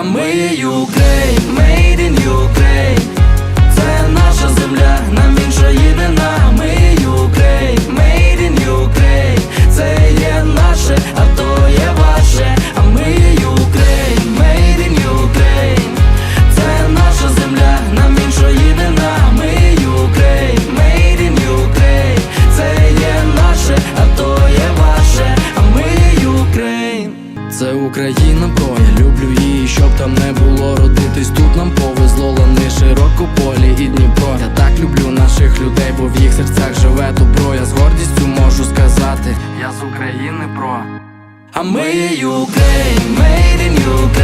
А ми Ukraine, made in Ukraine Це Україна, бро, я люблю її, щоб там не було. Родитись Тут нам повезло. Лани широко полі і Дніпро. Я так люблю наших людей, бо в їх серцях живе добро. Я з гордістю можу сказати, я з України, бро. А ми Ukraine, made in Ukraine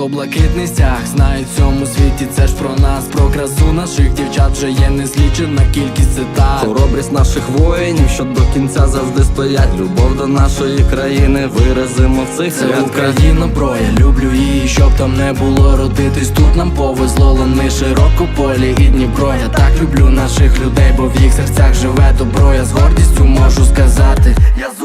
Жовто-блакитний стяг знають в цьому світі, це ж про нас, про красу наших дівчат вже є незлічена кількість цитат. Хоробрість наших воїнів, що до кінця завжди стоять. Любов до нашої країни виразимо в цих Це святках. Україна, бро, я люблю її, щоб там не було родитись. Тут нам повезло лани широко полі і Дніпро. Я так люблю наших людей, бо в їх серцях живе добро. Я з гордістю можу сказати, я з